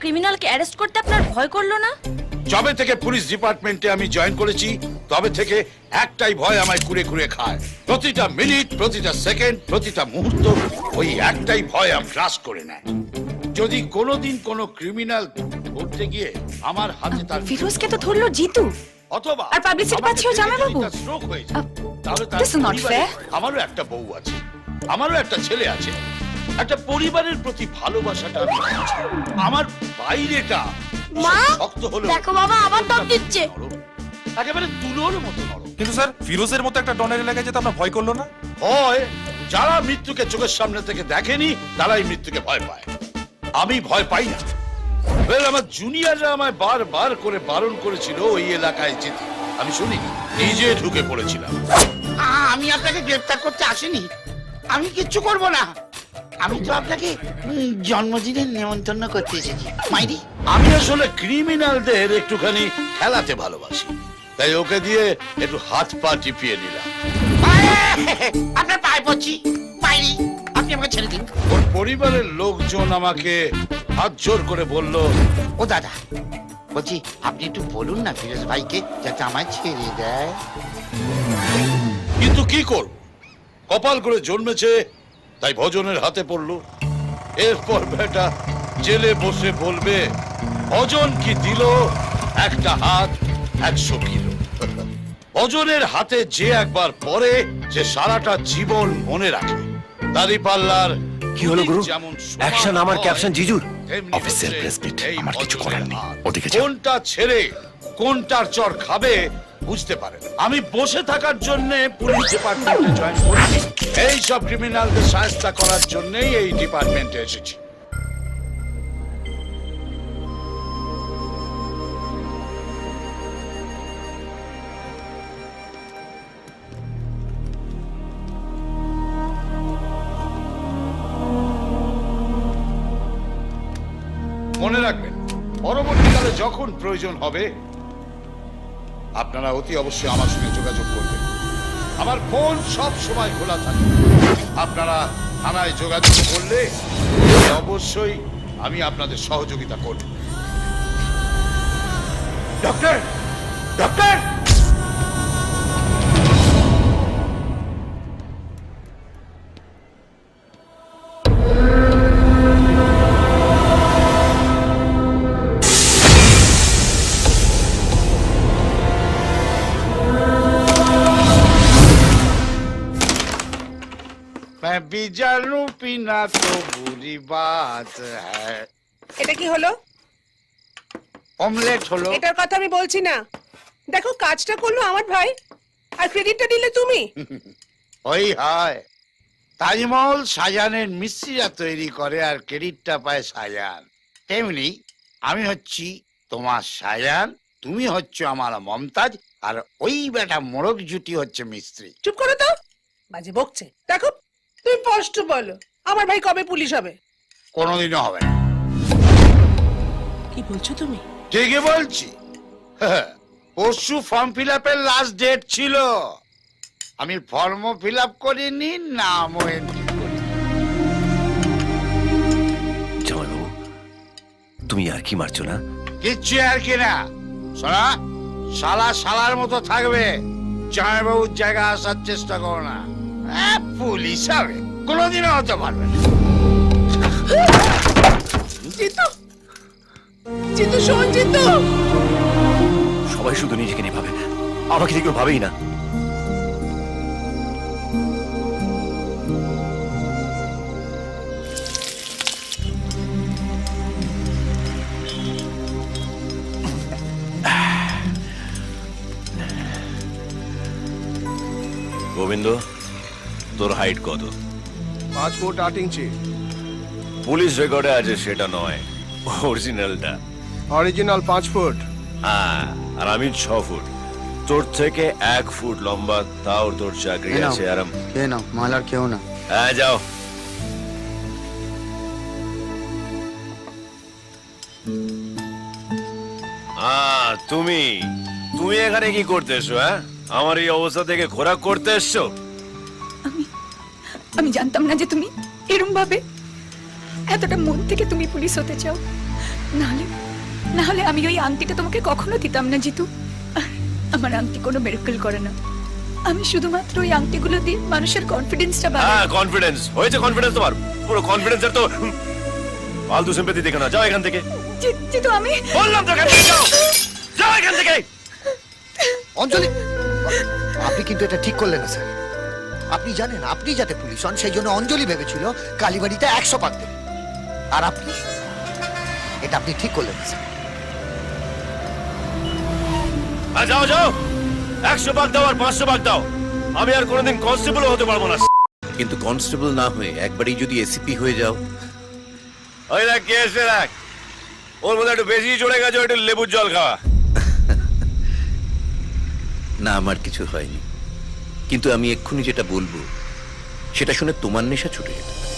ক্রিমিনালকে arrest করতে আপনার ভয় করল না? যবে থেকে পুলিশ ডিপার্টমেন্টে আমি জয়েন করেছি তবে থেকে একটাই ভয় আমায় কুড়ে কুড়ে খায়। প্রতিটা মিনিট প্রতিটা সেকেন্ড প্রতিটা মুহূর্ত ওই একটাই ভয় আম গ্রাস করে নেয়। যদি কোনোদিন কোনো ক্রিমিনাল ধরতে গিয়ে আমার হাতে তার ফিরোজকে তো ধরলো জিতু। অথবা আর publicity পাচ্ছেও? স্ট্রোক হয়েছে তাহলে তার. আমারও একটা বউ আছে। আমারও একটা ছেলে আছে। একটা পরিবারের প্রতি ভালোবাসাটা আমার বাইরেটা মা, শক্ত হলো দেখো বাবা, আবার দিচ্ছে। একেবারে তুলোর মতো নরম। কিন্তু স্যার ফিরোজের মতো একটা ডনের এলাকায় যেতে আপনার ভয় করল না? হয় যারা মৃত্যুকে চোখের সামনে থেকে দেখেনি তারাই মৃত্যুকে ভয় পায়। আমি ভয় পাই না। Well, আমার জুনিয়ররা আমায় বারবার করে বারণ করেছিল ওই এলাকায় যেতে। আমি শুনি নিজে ঢুকে পড়েছিলাম। আমি আপনাকে গ্রেফতার করতে আসিনি। আমি কিচ্ছু করব না। আমি তো আপনাকে উম, জন্মদিনের নেমন্তন্ন করতে এসেছি। মাইরি? আমি আসলে ক্রিমিনালদের একটুখানি খেলাতে ভালোবাসি। তাই ওকে দিয়ে একটু হাত পা টিপিয়ে নিলাম। আপনার পায়ে পড়ছি। মাইরি আপনি আমাকে ছেড়ে দিন। ওর পরিবারের লোকজন আমাকে হাত জোর করে বলল ও দাদা বলছি আপনি একটু বলুন না ফিরোজ ভাইকে যাতে আমায় ছেড়ে দেয়। কিন্তু কি করব? কপাল করে জন্মেছে তাই ভজনের হাতে পড়ল। এরপর বেটা জেলে বসে বলবে ভজন কি দিল? একটা হাত একশো কিলো। ভজনের হাতে যে একবার পরে যে সারাটা জীবন মনে রাখে। দাড়ি পাল্লার কি হলো গুরু? যেমন অ্যাকশন আমার ক্যাপশন জিজুর? অফিসের প্রেস আমার কিছু করার নেই। ওদিকে কোনটা ছেড়ে কোনটার চর খাবে বুঝতে পারে আমি বসে থাকার জন্য পুলিশ ডিপার্টমেন্টে জয়েন করেছি। এই সব ক্রিমিনালদের সাহায্য করার জন্যই এই ডিপার্টমেন্টে এসেছি। মনে রাখবেন, পরবর্তীকালে যখন প্রয়োজন হবে আপনারা অতি অবশ্যই আমার সঙ্গে যোগাযোগ করবেন। আমার ফোন সব সময় খোলা থাকে। আপনারা থানায় যোগাযোগ করলে অবশ্যই আমি আপনাদের সহযোগিতা করব। ডক্টর ডক্টর मैं भी जानू पीना तो बुरी बात है এটা কি হলো অমলেট হলো এটার কথা আমি বলছি না দেখো কাজটা করলো আমার ভাই আর ক্রেডিটটা দিলে তুমি ওই হয় তাজমহল সাজানের মিস্ত্রিরা তৈরি করে আর ক্রেডিটটা পায় সাজান তেমনি আমি হচ্ছি তোমার সাজান তুমি হচ্ছে আমার মমতাজ আর ওই বেটা মোড়ক জুটি হচ্ছে মিস্ত্রি চুপ করো তো বাজে বকছে দেখো তুমি স্পষ্ট বলো আমার ভাই কবে পুলিশ হবে? কোনোদিনও হবে না। কি বলছো তুমি? ঠিকই বলছি। পরশু ফর্ম ফিল আপের লাস্ট ডেট ছিল। আমি ফর্ম ফিল আপ করিনি নামও এন্ট্রি করি জামাইবাবু তুমি আর কি মারছো না? কিচ্ছু আর কি না। শোনা শালা শালার মতো থাকবে। চায় জামাইবাবুর জায়গা আসার চেষ্টা করো না। পুলিশ হবে। কোনোদিনও হতে পারবে না। জিতু জিতু শোন জিতু। সবাই শুধু নিজেকে নিয়ে ভাবে। আমাকে কেউ ভাবেই না। গোবিন্দ তোর হাইট কত? পাঁচ ফুট আট ইঞ্চি। পুলিশ রেকর্ডে আছে সেটা নয় অরিজিনালটা অরিজিনাল পাঁচ ফুট। হ্যাঁ আর আমি ছ ফুট। তোর থেকে এক ফুট লম্বা তাও তোর চাকরি এই নাও। আছে আরাম। খেয়ে নাও মাল আর কেউ না। হ্যাঁ যাও। আহ, তুমি তুমি এখানে কি করতে এসো হ্যাঁ? আমার এই অবস্থা থেকে ঘোরা করতে এসছো? আমি জানতাম না যে তুমি এরম ভাবে এতটা মন থেকে তুমি পুলিশ হতে চাও। নাহলে নাহলে আমি ওই আংটিটা তোমাকে কখনো দিতাম না জিতু। আমার আংটি কোনো মেরেকল করে না। আমি শুধুমাত্র ওই আংটিগুলো দিয়ে মানুষের কনফিডেন্সটা হ্যাঁ কনফিডেন্স হয়েছে কনফিডেন্স তোমার। পুরো কনফিডেন্সের তো ফালতু সিম্পেথি দেখে না যাও এখান থেকে। জি- জিতু আমি বললাম তো এখান থেকে যাও। যাও এখান থেকে। অঞ্জলি আপনি কিন্তু এটা ঠিক করলেন না স্যার। আপনি জানেন আপনি যাতে পুলিশ হন সেই জন্য অঞ্জলি ভেবেছিল কালীবাড়িতে একশো পাক দেবে। আর আপনি? এটা আপনি ঠিক করলেন না স্যার। আর যাও যাও। একশো ভাগ দাও আর পাঁচশো ভাগ দাও। আমি আর কোনোদিন কনস্টেবল হতে পারব না কিন্তু কনস্টেবল না হয়ে একবারই যদি এসিপি হয়ে যাও? ওই দেখ কে এসে দেখ। ওর মধ্যে একটু বেশি চড়ে গেছে একটু লেবুর জল খাওয়া। না আমার কিছু হয়নি। কিন্তু আমি এক্ষুনি যেটা বলব, সেটা শুনে তোমার নেশা ছুটে যেতে পারে।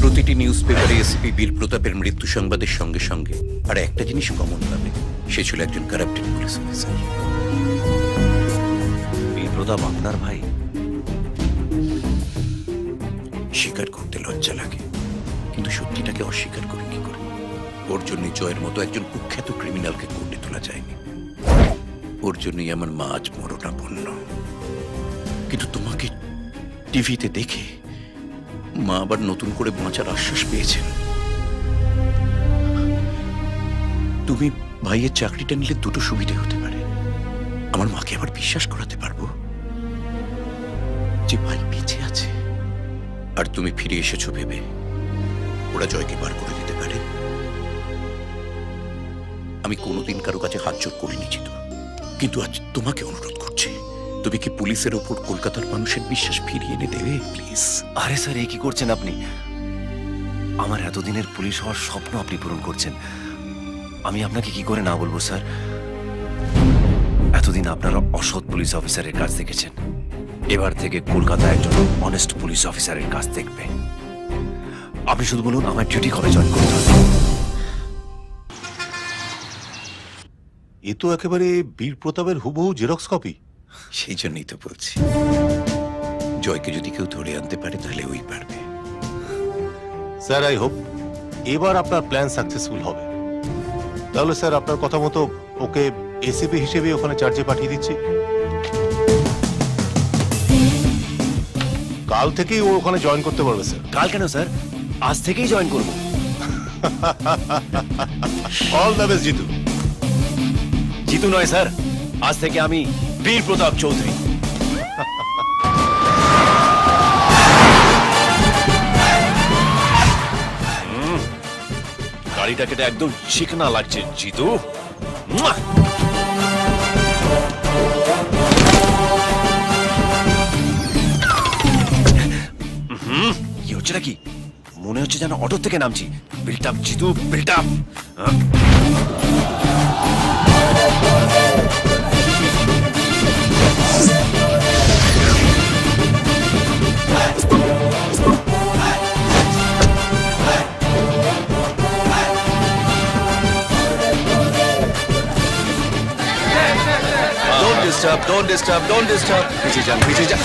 প্রতিটি নিউজ পেপারে এসিপি বীর প্রতাপের মৃত্যু সংবাদের সঙ্গে সঙ্গে আর একটা জিনিস কমন পাবে, সে ছিল একজন কারাপ্টেড পুলিশ অফিসার প্রতাপ আপনার ভাই। স্বীকার করতে লজ্জা লাগে। কিন্তু সত্যিটাকে অস্বীকার করে কি করে? ওর জন্য জয়ের মতো একজন কুখ্যাত ক্রিমিনালকে কোর্টে তোলা যায়নি। ওর জন্যই আমার মা আজ মরণাপন্ন। কিন্তু তোমাকে টিভিতে দেখে মা আবার নতুন করে বাঁচার আশ্বাস পেয়েছেন। তুমি ভাইয়ের চাকরিটা নিলে দুটো সুবিধে হতে পারে। আমার মাকে আবার বিশ্বাস করাতে পারব যে ভাই বেঁচে আছে। আর তুমি ফিরে এসেছ ভেবে? ওরা জয়কে বার করে দিতে পারে? আমি কোনোদিন কারও কাছে হাত জোর করিনি চিতু কিন্তু আজ তোমাকে অনুরোধ করছি। তুমি কি পুলিশের ওপর কলকাতার মানুষের বিশ্বাস ফিরিয়ে এনে দেবে? প্লিজ। আরে স্যার এই কি করছেন আপনি? আমার এতদিনের পুলিশ হওয়ার স্বপ্ন আপনি পূরণ করছেন। আমি আপনাকে কি করে না বলব স্যার? এতদিন আপনারা অসৎ পুলিশ অফিসারের কাজ দেখেছেন। এবার থেকে কলকাতা একজন অনেস্ট পুলিশ অফিসারের কাজ দেখবে। আপনি শুধু বলুন আমার ডিউটি কবে জয়েন করতে হবে? এ তো একেবারে বীর প্রতাপের হুবহু জেরক্স কপি সেই জন্যই তো বলছি। জয়কে যদি কেউ ধরে আনতে পারে তাহলে ওই পারবে। স্যার আই হোপ এবার আপনার প্ল্যান সাকসেসফুল হবে। তাহলে স্যার আপনার কথা মতো ওকে এসিপি হিসেবে ওখানে চার্জে পাঠিয়ে দিচ্ছি। কাল থেকেই ও ওখানে জয়েন করতে পারবে স্যার কাল কেন স্যার আজ থেকেই জয়েন করব। All the best Jitu. Jitu নয় স্যার আজ থেকে আমি বীর প্রতাপ চৌধুরী। হুম, গাড়িটা কেটে একদম চিকনা লাগছে জিতু। কি? হচ্ছে নাকি মনে হচ্ছে যেন অটো থেকে নামছি। Built up Jitu built up don't disturb don't disturb don't disturb পিছিয়ে যান পিছিয়ে যান।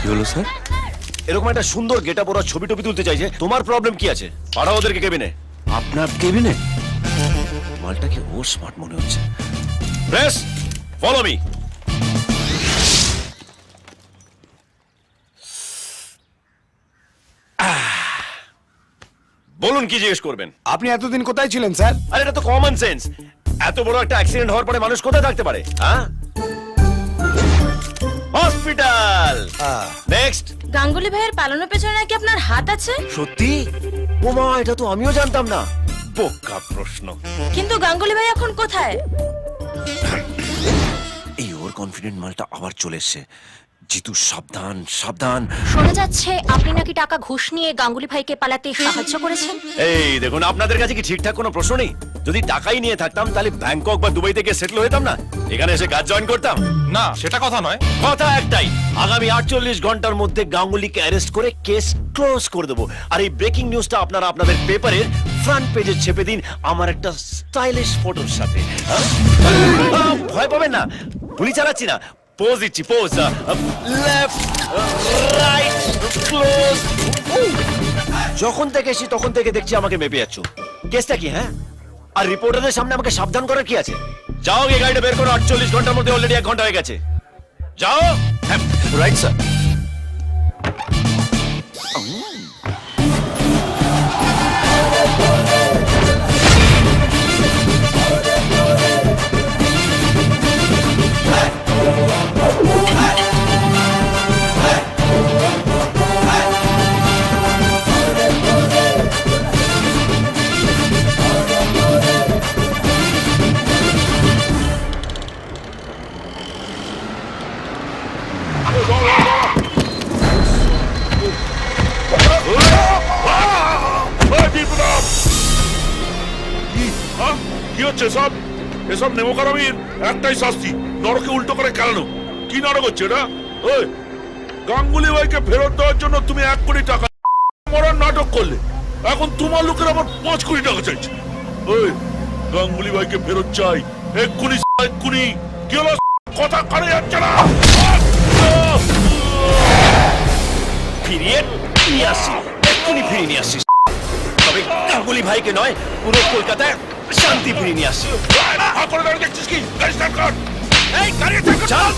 কি হলো স্যার? এরকম একটা সুন্দর গেটা পড়া ছবি টবি তুলতে চাইছে তোমার প্রবলেম কি আছে? পাঠাও ওদেরকে কেবিনে আপনার কেবিনে মালটাকে ও স্মার্ট মনে হচ্ছে। প্রেস ফলো মি বলুন কি জিজ্ঞেস করবেন? আপনি এতদিন কোথায় ছিলেন স্যার? আরে এটা তো কমন সেন্স এত বড় একটা অ্যাক্সিডেন্ট হওয়ার পরে মানুষ কোথায় থাকতে পারে হ্যাঁ? হসপিটাল। নেক্সট গাঙ্গুলি ভাইয়ের পালানোর পেছনে নাকি আপনার হাত আছে? সত্যি? ও মা এটা তো আমিও জানতাম না। বোকা প্রশ্ন। কিন্তু গাঙ্গুলি ভাই এখন কোথায়? এই ওর কনফিডেন্ট মালটা আবার চলে এসছে। জিতু সাবধান সাবধান। শোনা যাচ্ছে আপনি নাকি টাকা ঘুষ নিয়ে গাঙ্গুলি ভাইকে পালাতে সাহায্য করেছেন? এই দেখুন আপনাদের কাছে কি ঠিকঠাক কোনো প্রশ্ন নেই? যদি টাকাই নিয়ে থাকতাম তাহলে ব্যাংকক বা দুবাইতে গিয়ে সেটেল হতাম না? এখানে এসে কাজ জয়েন করতাম? না সেটা কথা নয়। কথা একটাই আগামী আটচল্লিশ ঘণ্টার মধ্যে গাঙ্গুলিকে অ্যারেস্ট করে কেস ক্লোজ করে দেবো। আর এই ব্রেকিং নিউজটা আপনারা আপনাদের পেপারের ফ্রন্ট পেজে ছেপে দিন আমার একটা স্টাইলিশ ফটোর সাথে। হ্যাঁ? আহ, ভয় পাবেন না। গুলি চালাচ্ছি না। দিচ্ছি পোজ লেফট রাইট ক্লোজ যখন থেকে এসি তখন থেকে দেখছি আমাকে মেপে যাচ্ছ। কেসটা কি হ্যাঁ? আর রিপোর্টারদের সামনে আমাকে সাবধান করার কি আছে? যাও এই গাড়িটা বের করো আটচল্লিশ ঘণ্টার মধ্যে অলরেডি এক ঘণ্টা হয়ে গেছে। যাও। রাইট স্যার এসব নেমকারামির একটাই শাস্তি। নরকে উল্টো করে কেলানো কি নাটক হচ্ছে এটা? ওই গাঙ্গুলি ভাইকে ফেরত দেওয়ার জন্য তুমি এক কোটি টাকা মরার নাটক করলে। এখন তোমার লোকের আবার পাঁচ কোটি টাকা চাইছে। ওই গাঙ্গুলি ভাইকে ফেরত চাই। এক্ষুনি এক্ষুনি। কি কথা কানে যাচ্ছে না। ফিরিয়ে নিয়ে আসছি এক্ষুনি ফিরিয়ে নিয়ে আসছি তবে গাঙ্গুলি ভাইকে নয়, পুরো কলকাতায় শান্তি ফিরে নিয়ে দাঁড়িয়ে দেখছিস কি? গাড়ি স্টার্ট কর। এই গাড়ি স্টার্ট কর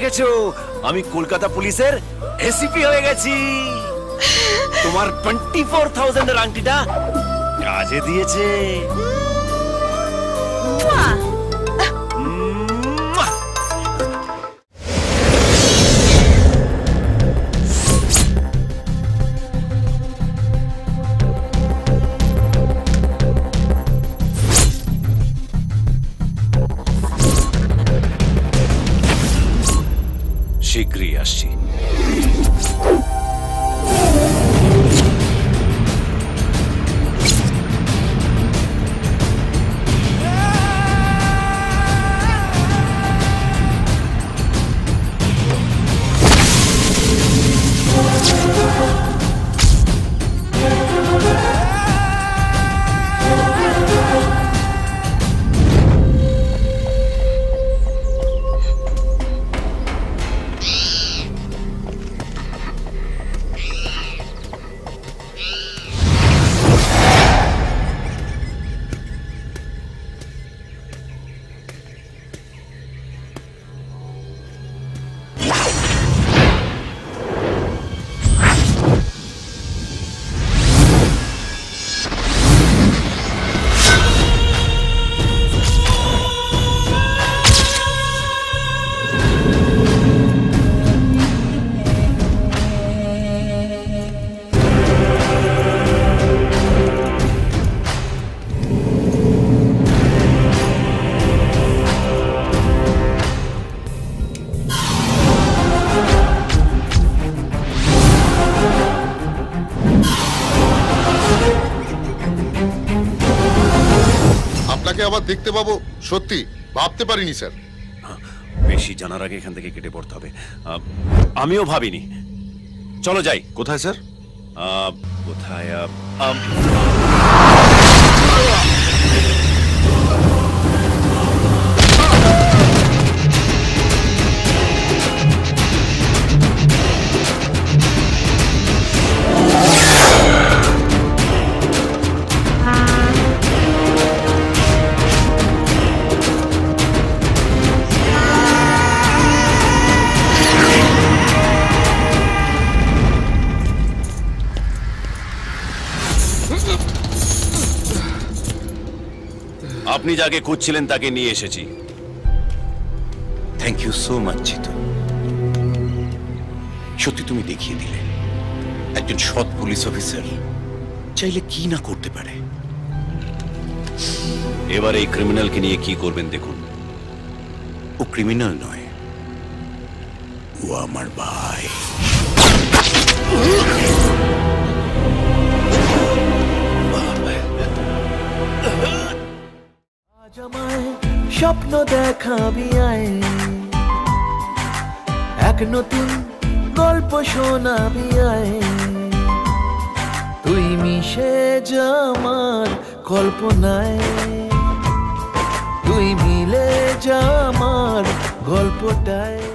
দেখেছ? আমি কলকাতা পুলিশের এসিপি হয়ে গেছি। তোমার টোয়েন্টি ফোর থাউজেন্ডের আংটিটা কাজে দিয়েছে। দেখতে পাবো, সত্যি, ভাবতে পারিনি, স্যার। বেশি জানার আগে এখান থেকে কেটে পড়তে হবে। আমিও ভাবিনি। চলো যাই। কোথায়, স্যার? কোথায় আপনি যাকে খুঁজছিলেন তাকে নিয়ে এসেছি। Thank you so much Jitu. সত্যি তুমি দেখিয়ে দিলে। একজন সৎ পুলিশ অফিসার চাইলে কি না করতে পারে? এবার এই ক্রিমিনালকে নিয়ে কি করবেন দেখুন। ও ক্রিমিনাল নয়। ও আমার ভাই। স্বপ্ন দেখাবি আয় এক নতুন গল্প শোনাবি আয় তুই মিশে যা আমার কল্পনায়। তুই মিলে যা আমার গল্পটায়।